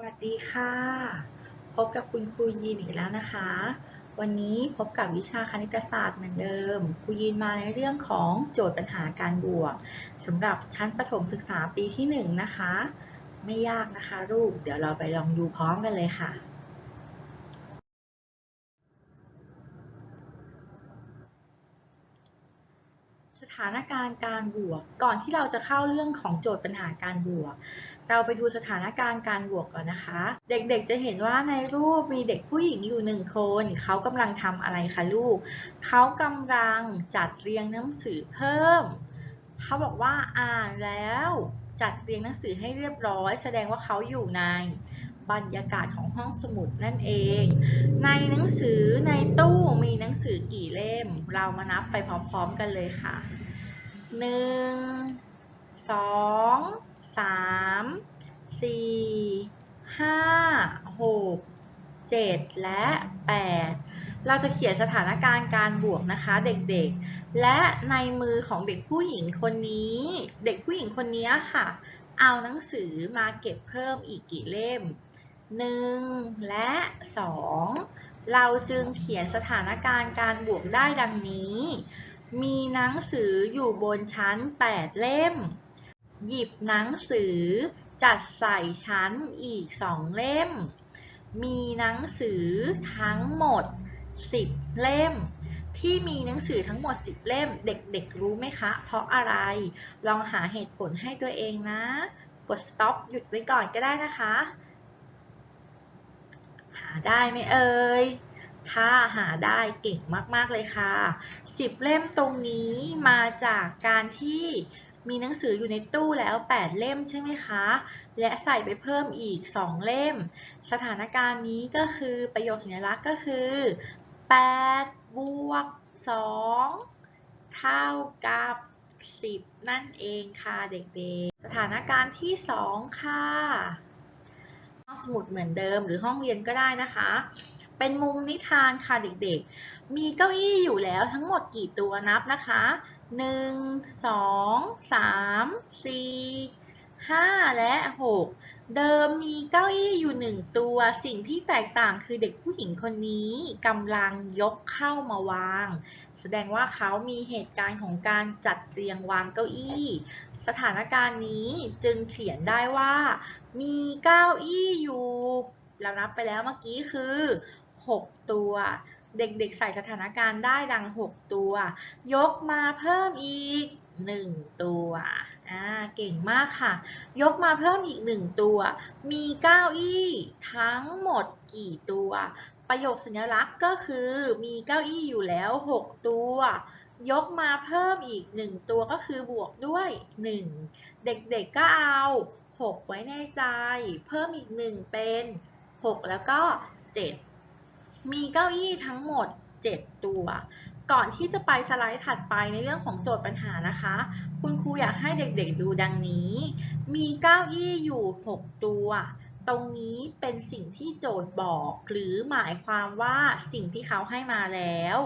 วัสดีค่ะ พบกับคุณครูยีนอีกแล้วนะคะ วันนี้พบกับวิชาคณิตศาสตร์เหมือนเดิม ครูยีนมาในเรื่องของโจทย์ปัญหาการบวกสำหรับชั้นประถมศึกษาปีที่ 1 นะคะ ไม่ยากนะคะลูก เดี๋ยวเราไปลองดูพร้อมกันเลยค่ะ ถานการณ์การบวก ก่อนที่เราจะเข้าเรื่องของโจทย์ปัญหาการบวก เราไปดูสถานการณ์การบวกก่อนนะคะ เด็กๆจะเห็นว่าในรูปมีเด็กผู้หญิงอยู่หนึ่งคนเขากำลังทำอะไรคะลูก เขากำลังจัดเรียงหนังสือเพิ่ม เขาบอกว่าอ่านแล้วจัดเรียงหนังสือให้เรียบร้อย แสดงว่าเขาอยู่ในบรรยากาศของห้องสมุดนั่นเอง ในหนังสือในตู้มีหนังสือกี่เล่ม เรามานับไปพร้อมๆกันเลยค่ะ หนึ่งสองสามสี่ห้าหกเจ็ดและแปดเราจะเขียนสถานการณ์การบวกนะคะเด็กๆ และในมือของเด็กผู้หญิงคนนี้ เด็กผู้หญิงคนนี้ค่ะ เอาหนังสือมาเก็บเพิ่มอีกกี่เล่มหนึ่งและสองเราจึงเขียนสถานการณ์การบวกได้ดังนี้ มีหนังสืออยู่บนชั้น8เล่ม หยิบหนังสือจัดใส่ชั้นอีก2เล่ม มีหนังสือทั้งหมด10เล่ม ที่มีหนังสือทั้งหมด10เล่ม เด็กๆรู้ไหมคะ เพราะอะไร ลองหาเหตุผลให้ตัวเองนะ กด stop หยุดไว้ก่อนก็ได้นะคะ หาได้ไหมเอ่ย ถ้าหาได้เก่งมาก ๆ เลยค่ะ 10 เล่มตรงนี้มาจากการที่มีหนังสืออยู่ในตู้แล้ว 8 เล่มใช่ไหมคะ และใส่ไปเพิ่มอีก 2 เล่ม สถานการณ์นี้ก็คือประโยคสัญลักษณ์ก็คือ8บวก2เท่ากับ 10 นั่นเองค่ะเด็กๆ สถานการณ์ที่ 2 ค่ะ ห้องสมุดเหมือนเดิมหรือห้องเรียนก็ได้นะคะ เป็นมุมนิทานค่ะเด็กๆ มีเก้าอี้อยู่แล้วทั้งหมดกี่ตัวนับนะคะ 1 2 3 4 5 และ 6 เดิมมีเก้าอี้อยู่หนึ่งตัว สิ่งที่แตกต่างคือเด็กผู้หญิงคนนี้กำลังยกเข้ามาวาง แสดงว่าเขามีเหตุการณ์ของการจัดเรียงวางเก้าอี้สถานการณ์นี้จึงเขียนได้ว่า มีเก้าอี้อยู่ เรานับไปแล้วเมื่อกี้คือ 6 ตัว เด็กๆใส่สถานการณ์ได้ดัง 6 ตัว ยกมาเพิ่มอีก 1 ตัว อ่า เก่งมากค่ะ ยกมาเพิ่มอีก 1 ตัว มีเก้าอี้ทั้งหมดกี่ตัว ประโยคสัญลักษณ์ก็คือมีเก้าอี้อยู่แล้ว 6 ตัวยกมาเพิ่มอีก 1 ตัวก็คือบวกด้วย 1 เด็กๆก็เอา 6 ไว้ในใจ เพิ่มอีก 1 เป็น 6 แล้วก็ 7 มีเก้าอี้ทั้งหมด 7 ตัว ก่อนที่จะไปสไลด์ถัดไปในเรื่องของโจทย์ปัญหานะคะ คุณครูอยากให้เด็กๆดูดังนี้ มีเก้าอี้อยู่ 6 ตัว ตรงนี้เป็นสิ่งที่โจทย์บอก หรือหมายความว่าสิ่งที่เขาให้มาแล้ว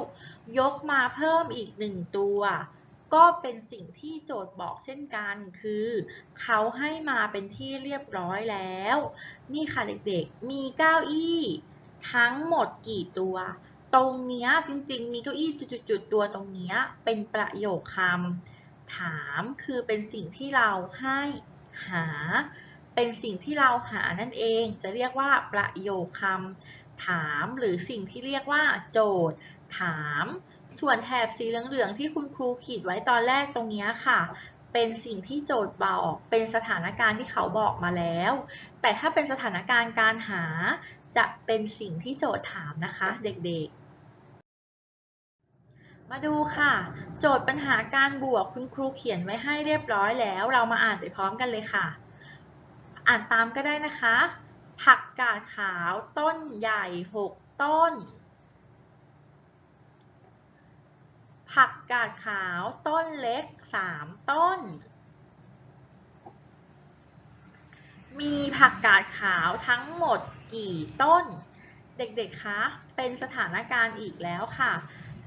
ยกมาเพิ่มอีก 1 ตัวก็เป็นสิ่งที่โจทย์บอกเช่นกันคือ เขาให้มาเป็นที่เรียบร้อยแล้ว นี่ค่ะเด็กๆ มีเก้าอี้ ทั้งหมดกี่ตัว ตรงเนี้ยจริงๆ มีเก้าอี้จุดๆตัวตรงเนี้ยเป็นประโยคคำถามคือเป็นสิ่งที่เราให้หา เป็นสิ่งที่เราหานั่นเอง จะเรียกว่าประโยคคำถามหรือสิ่งที่เรียกว่า โจทย์ ถาม ส่วนแถบสีเหลืองๆที่คุณครูขีดไว้ตอนแรกตรงนี้ค่ะ เป็นสิ่งที่โจทย์บอก เป็นสถานการณ์ที่เขาบอกมาแล้ว แต่ถ้าเป็นสถานการณ์การหาจะเป็นสิ่งที่โจทย์ถามนะคะเด็กๆ มาดูค่ะ โจทย์ปัญหาการบวกคุณครูเขียนไว้ให้เรียบร้อยแล้ว เรามาอ่านไปพร้อมกันเลยค่ะ อ่านตามก็ได้นะคะ ผักกาดขาวต้นใหญ่ 6 ต้น ผักกาดขาวต้นเล็ก 3 ต้น มีผักกาดขาวทั้งหมดกี่ต้น เด็กๆ คะ เป็นสถานการณ์อีกแล้วค่ะ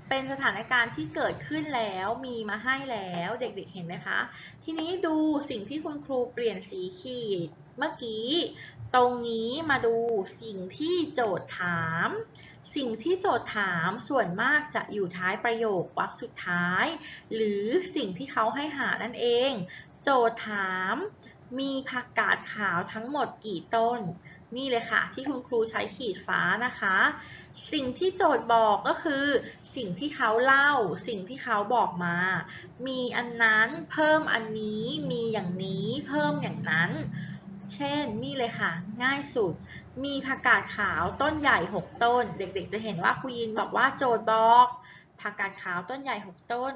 เป็นสถานการณ์ที่เกิดขึ้นแล้วมีมาให้แล้วเด็กๆ เห็นไหมคะ ทีนี้ดูสิ่งที่คุณครูเปลี่ยนสีขีดเมื่อกี้ ตรงนี้มาดูสิ่งที่โจทย์ถาม สิ่งที่โจทย์ถามส่วนมากจะอยู่ท้ายประโยควรรคสุดท้าย หรือสิ่งที่เขาให้หานั่นเอง โจทย์ถาม มีผักกาดขาวทั้งหมดกี่ต้น นี่เลยค่ะ ที่คุณครูใช้ขีดฟ้านะคะ สิ่งที่โจทย์บอกก็คือ สิ่งที่เขาเล่า สิ่งที่เขาบอกมา มีอันนั้นเพิ่มอันนี้ มีอย่างนี้เพิ่มอย่างนั้น เช่นนี่เลยค่ะ ง่ายสุด มีผักกาดขาวต้นใหญ่ 6 ต้น เด็กๆ จะเห็นว่าครูยินบอกว่าโจทย์บอกผักกาดขาวต้นใหญ่ 6 ต้น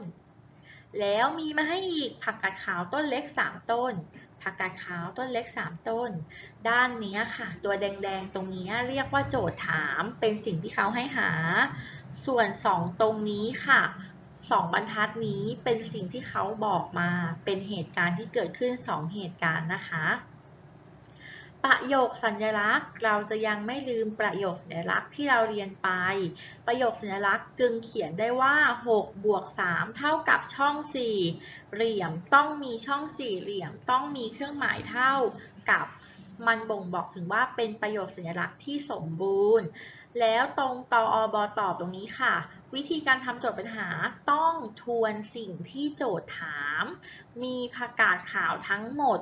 แล้วมีมาให้อีกผักกาดขาวต้นเล็ก 3 ต้น ผักกาดขาวต้นเล็ก 3 ต้น ด้านนี้ค่ะ ตัวแดงๆ ตรงนี้เรียกว่าโจทย์ถามเป็นสิ่งที่เขาให้หา ส่วน 2 ตรงนี้ค่ะ2บรรทัดนี้เป็นสิ่งที่เขาบอกมาเป็นเหตุการณ์ที่เกิดขึ้น 2 เหตุการณ์นะคะ ประโยคสัญลักษณ์ เราจะยังไม่ลืมประโยคสัญลักษณ์ที่เราเรียนไป ประโยคสัญลักษณ์จึงเขียนได้ว่า 6 บวก 3 เท่ากับช่อง4เหลี่ยมต้องมีช่องสี่เหลี่ยมต้องมีเครื่องหมายเท่ากับมันบ่งบอกถึงว่าเป็นประโยคสัญลักษณ์ที่สมบูรณ์ แล้วตรงตออบตอบตรงนี้ค่ะ วิธีการทำโจทย์ปัญหาต้องทวนสิ่งที่โจทย์ถาม มีผักกาดขาวทั้งหมด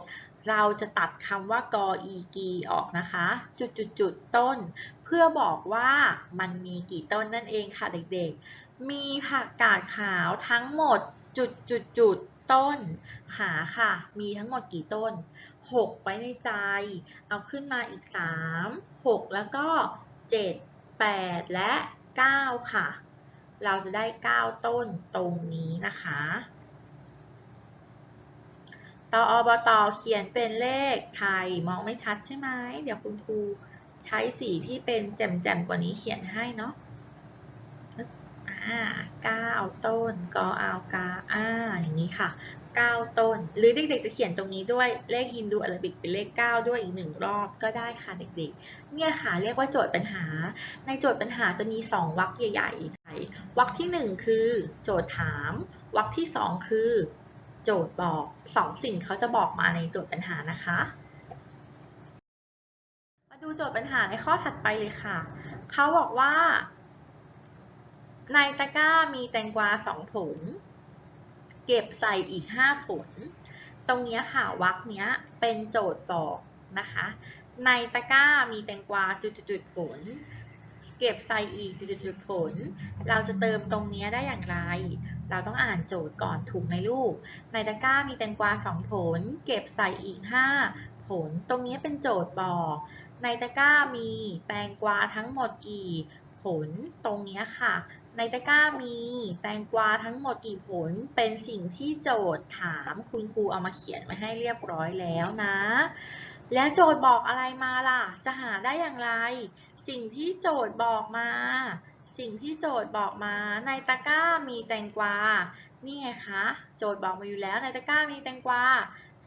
เราจะตัดคำว่ากออีกีออกนะคะ จุดจุดจุดต้น เพื่อบอกว่ามันมีกี่ต้นนั่นเองค่ะเด็กๆ มีผักกาดขาวทั้งหมดจุดจุดจุดต้น หาค่ะ มีทั้งหมดกี่ต้น 6 ไว้ในใจ เอาขึ้นมาอีก 3 6 แล้วก็ 7 8 และ 9 ค่ะ เราจะได้ 9 ต้นตรงนี้นะคะ ตออบตเขียนเป็นเลขไทยมองไม่ชัดใช่ไหม เดี๋ยวคุณครูใช้สีที่เป็นแจ่มๆกว่านี้เขียนให้เนาะก้าต้นกออาวกาอ่าอย่างนี้ค่ะเก้าต้น หรือเด็กๆจะเขียนตรงนี้ด้วยเลขฮินดูอาราบิกเป็นเลขเก้าด้วยอีกหนึ่งรอบก็ได้ค่ะเด็กๆ เนี่ยค่ะเรียกว่าโจทย์ปัญหา ในโจทย์ปัญหาจะมีสองวรรคใหญ่ๆวรรคที่หนึ่งคือ โจทย์ถามวรรคที่สองคือ โจทย์บอกสองสิ่งเขาจะบอกมาในโจทย์ปัญหานะคะ มาดูโจทย์ปัญหาในข้อถัดไปเลยค่ะ เขาบอกว่า ในตะกร้ามีแตงกวาสองผล เก็บใส่อีกห้าผล ตรงนี้ค่ะวรรคเนี้ยเป็นโจทย์บอกนะคะ ในตะกร้ามีแตงกวาจุดๆผลเก็บใส่อีกจุดๆผล เราจะเติมตรงนี้ได้อย่างไร เราต้องอ่านโจทย์ก่อนถูกไหมลูก ในตะกร้ามีแตงกวาสองผล เก็บใส่อีกห้าผล ตรงนี้เป็นโจทย์บอก ในตะกร้ามีแตงกวาทั้งหมดกี่ผล ตรงนี้ค่ะ ในตะกร้ามีแตงกวาทั้งหมดกี่ผล เป็นสิ่งที่โจทย์ถามคุณครูเอามาเขียนไว้ให้เรียบร้อยแล้วนะ และโจทย์บอกอะไรมาล่ะ จะหาได้อย่างไร สิ่งที่โจทย์บอกมา สิ่งที่โจทย์บอกมาในตะกร้ามีแตงกวา นี่ไงคะ โจทย์บอกมาอยู่แล้วในตะกร้ามีแตงกวา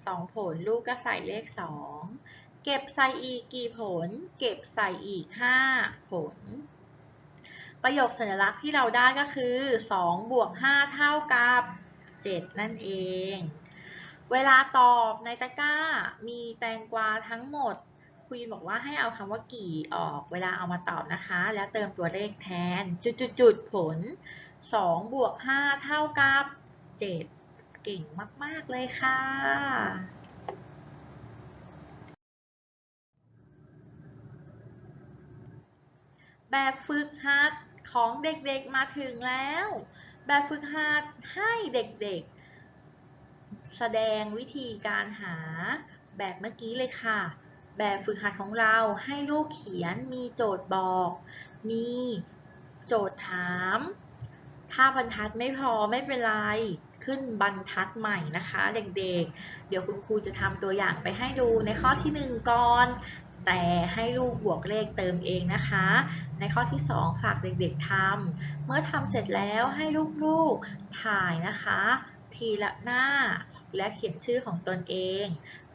สองผลลูกก็ใส่เลขสองเก็บใส่อีกกี่ผล เก็บใส่อีกห้าผล ประโยคสัญลักษณ์ที่เราได้ก็คือ 2 บวก 5 เท่ากับ 7 นั่นเอง เวลาตอบในตะกร้ามีแตงกวาทั้งหมด ครูยินบอกว่าให้เอาคำว่ากี่ออกเวลาเอามาตอบนะคะ แล้วเติมตัวเลขแทน จุดๆๆผล 2 บวก 5 เท่ากับ 7 เก่งมาก ๆ เลยค่ะ แบบฝึกหัดของเด็กๆมาถึงแล้ว แบบฝึกหัดให้เด็กๆ แสดงวิธีการหาแบบเมื่อกี้เลยค่ะ แบบฝึกหัดของเราให้ลูกเขียนมีโจทย์บอก มีโจทย์ถาม ถ้าบรรทัดไม่พอไม่เป็นไร ขึ้นบรรทัดใหม่นะคะ เด็กๆ เดี๋ยวคุณครูจะทำตัวอย่างไปให้ดูในข้อที่หนึ่งก่อน แต่ให้ลูกบวกเลขเติมเองนะคะ ในข้อที่ 2 ฝากเด็กๆทำเมื่อทำเสร็จแล้วให้ลูกๆถ่ายนะคะ ทีละหน้า และเขียนชื่อของตนเอง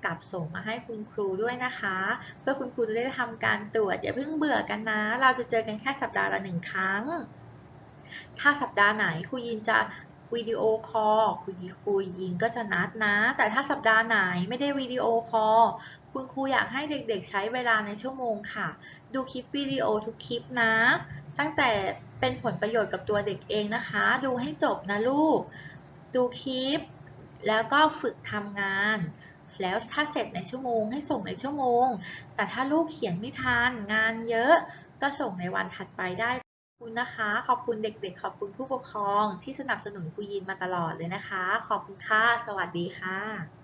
กลับส่งมาให้คุณครูด้วยนะคะ เพื่อคุณครูจะได้ทำการตรวจอย่าเพิ่งเบื่อกันนะ เราจะเจอกันแค่สัปดาห์ละหนึ่งครั้ง ถ้าสัปดาห์ไหนครูยินจะวิดีโอคอลคุณครูยิงก็จะนัดนะ แต่ถ้าสัปดาห์ไหนไม่ได้วิดีโอคอลคุณครูอยากให้เด็กๆ ใช้เวลาในชั่วโมงค่ะ ดูคลิปวิดีโอทุกคลิปนะ ตั้งแต่เป็นผลประโยชน์กับตัวเด็กเองนะคะ ดูให้จบนะลูก ดูคลิป แล้วก็ฝึกทำงาน แล้วถ้าเสร็จในชั่วโมงให้ส่งในชั่วโมง แต่ถ้าลูกเขียนไม่ทันงานเยอะก็ส่งในวันถัดไปได้ขอบคุณนะคะ ขอบคุณเด็กๆ ขอบคุณผู้ปกครองที่สนับสนุนครูยินมาตลอดเลยนะคะ ขอบคุณค่ะ สวัสดีค่ะ